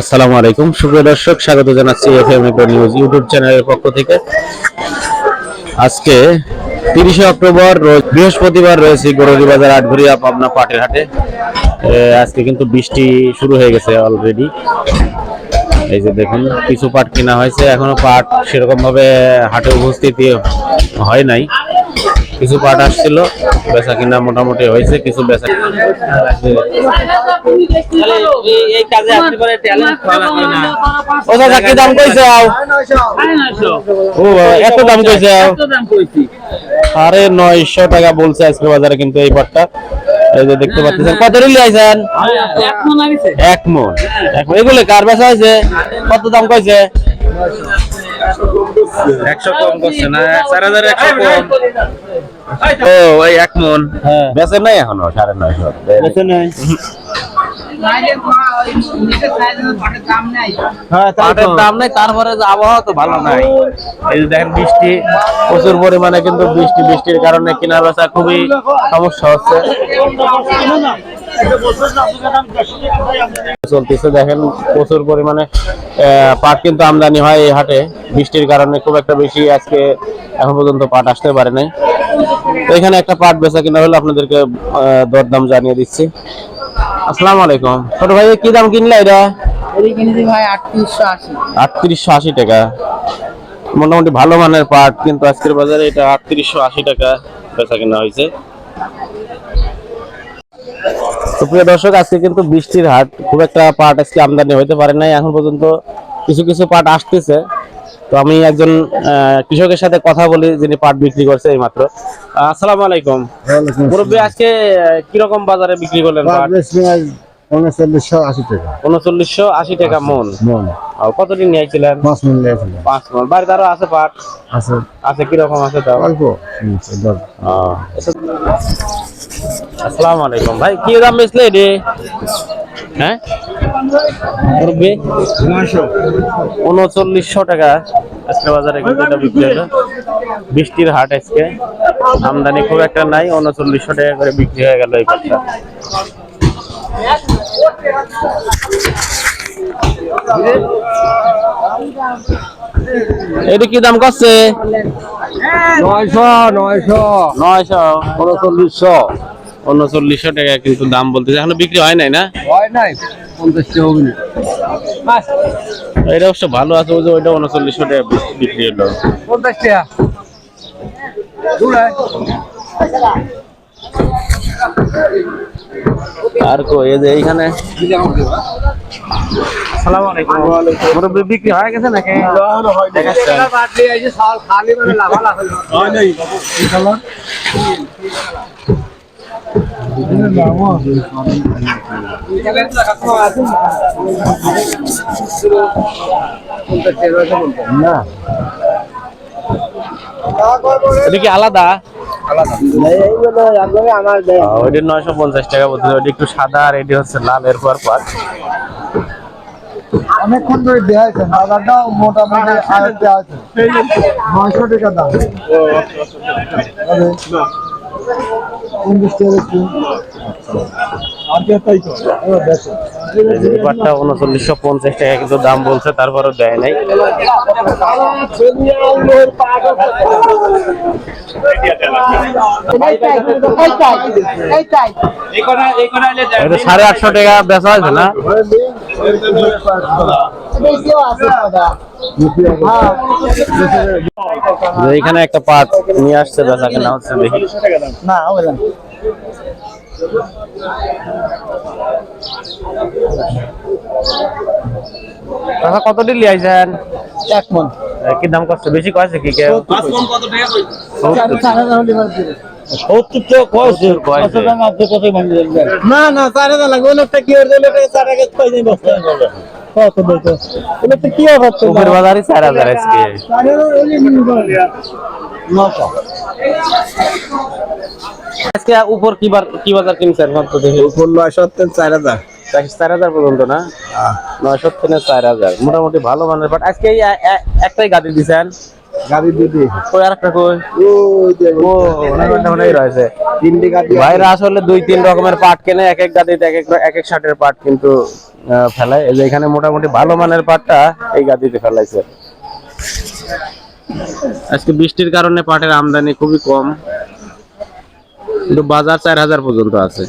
আসসালামু আলাইকুম। সুপ্রিয় দর্শক, স্বাগত জানাচ্ছি এগ্রো নিউজ ইউটিউব চ্যানেলের পক্ষ থেকে। আজকে তিরিশে অক্টোবর বৃহস্পতিবার রয়েছে গরুরি বাজার আটঘরিয়া পাবনা পাটের হাটে। আজকে কিন্তু বৃষ্টি শুরু হয়ে গেছে অলরেডি এই যে দেখুন, কিছু পাট কেনা হয়েছে। এখনও পাট সেরকম ভাবে হাটে উপস্থিতি হয় নাই। কিছু পাট আসছিল বেচা কিনা মোটামুটি হয়েছে কিছু বেচা এই কাজে আসতে পারে ট্যালেন্ট ও দাদা কি দাম কইছে আও? ও এত দাম কইছে আও? আরে নয়শো টাকা বলছে আজকে বাজারে কিন্তু এই পাটটা। এই যে দেখতে পাচ্ছেন কত রিলি আইছেন? এক মন। এক মন। এগুলো কার বেচা হয়েছে? কত দাম কইছে? একশো কম করছে না চার হাজার একশো কম। ও ওই এক মন। বেচে নাই এখনও সাড়ে নয়শো। বেচে নাই। পাটের দাম নাই তারপরে আবহাওয়া তো ভালো নাই। এই যে দেখেন বৃষ্টি প্রচুর পরিমাণে কিন্তু বৃষ্টি বৃষ্টির কারণে কেনা বেচা খুবই সমস্যা হচ্ছে। চলতেছে দেখেন প্রচুর পরিমাণে পাট কিন্তু আমদানি হয় এই হাটে। বৃষ্টির কারণে খুব একটা বেশি আজকে এখন পর্যন্ত পাট আসতে পারে নাই। তো এখানে একটা পাট বেচা কিনা হলো আপনাদেরকে দরদাম জানিয়ে দিচ্ছি। আসসালামু আলাইকুম। ছোট ভাই কি দাম কিনলে এটা? আটত্রিশশো আশি টাকা। মোটামুটি ভালো মানের পাট কিন্তু আজকের বাজারে এটা আটত্রিশশো আশি টাকা বেচা কিনা হয়েছে। তো প্রিয় দর্শক আজকে কিন্তু বৃষ্টির হাট খুব একটা পাট আজকে আমদানি হইতে পারে নাই। এখন পর্যন্ত কিছু কিছু পাট আসতেছে। তো আমি একজন কৃষকের সাথে কথা বলি যিনি পাট বিক্রি করছে এই মাত্র আসসালামু আলাইকুম। মুরব্বী আজকে কীরকম বাজারে বিক্রি করলেন পাট উনচল্লিশশো আশি টাকা। উনচল্লিশশো আশি টাকা মন। মন। কতদিন নিয়েছিলেন? পাঁচ মন পাঁচ মন। বাড়িতে আরও আছে পাট? আছে। আছে কীরকম আছে তাও? অল্প। আসসালামু আলাইকুম। ভাই কি দাম বেচলে এটি? হ্যাঁ? মুরব্বি? উনচল্লিশশো টাকা। আজকে বাজারে কিন্তু এটা বিক্রি হলো। বৃষ্টির হাট আজকে। আমদানি খুব একটা নাই উনচল্লিশশো টাকা করে বিক্রি হয়ে গেল এই পাটটা। এটি কি দাম করছে নয়শো নয়শো। নয়শো। উনচল্লিশশো। উনচল্লিশশো টাকা কিন্তু দাম বলতেছে। এখনও বিক্রি হয় নাই না? হয় নাই। পঞ্চাশ টাকা হবে না। এটা অবশ্য ভালো আছে যে ওইটা উনচল্লিশশো টাকা বিক্রি হলো। পঞ্চাশ টাকা। আর কো এই যে এইখানে? আসসালামু আলাইকুম। মুরব্বি বিক্রি হয়ে গেছে নাকি? না এটা ওইটা নয়শো পঞ্চাশ টাকা বলতে ওইটা একটু সাদা আর এটি হচ্ছে লাল এরপর পর অনেকক্ষণ ধরে দেওয়া হয়েছে বাজারটাও মোটামুটি নয়শো টাকা দাম। এবারটা উনচল্লিশশো পঞ্চাশ টাকা কিন্তু দাম বলছে তারপরও দেয় নাই। সাড়ে আটশো টাকা বেচা হয়েছে না? এখানে একটা পাট নিয়ে আসছে বেচা কেনা হচ্ছে দেখি। না কত ডিলি আইছেন এক মন। কি দাম কষ্ট? বেশি কয়েছে কি কেউ? না না চার হাজার লাগবে। লোকটা কি চার হাজার পাই যাই বস্তা। কত দেখো। এটা তো কি তো উপর বাজারে আজকে। আজকে উপর কি বার কি বাজার কিনছেন? মাত্র দেখি। উপর নয়শো চার হাজার। চার হাজার পর্যন্ত না? নয়শো থেকে চার হাজার। মোটামুটি ভালো মানের বাট আজকে একটাই গাড়ি দিছেন। গাড়ি দিদি কই আরেকটা কই? ওই যে ও ওনার ওখানে ওখানেই রয়েছে। তিনটি গাড়ি ভাইরা আসলে দুই তিন রকমের পাট কেনে এক এক গাদিতে এক এক এক এক শার্টের পাট কিন্তু ফেলায়। এই যে এখানে মোটামুটি ভালো মানের পাটটা এই গাদিতে ফেলাইছে। আজকে বৃষ্টির কারণে পাটের আমদানি খুবই কম। কিন্তু বাজার চার হাজার পর্যন্ত আছে।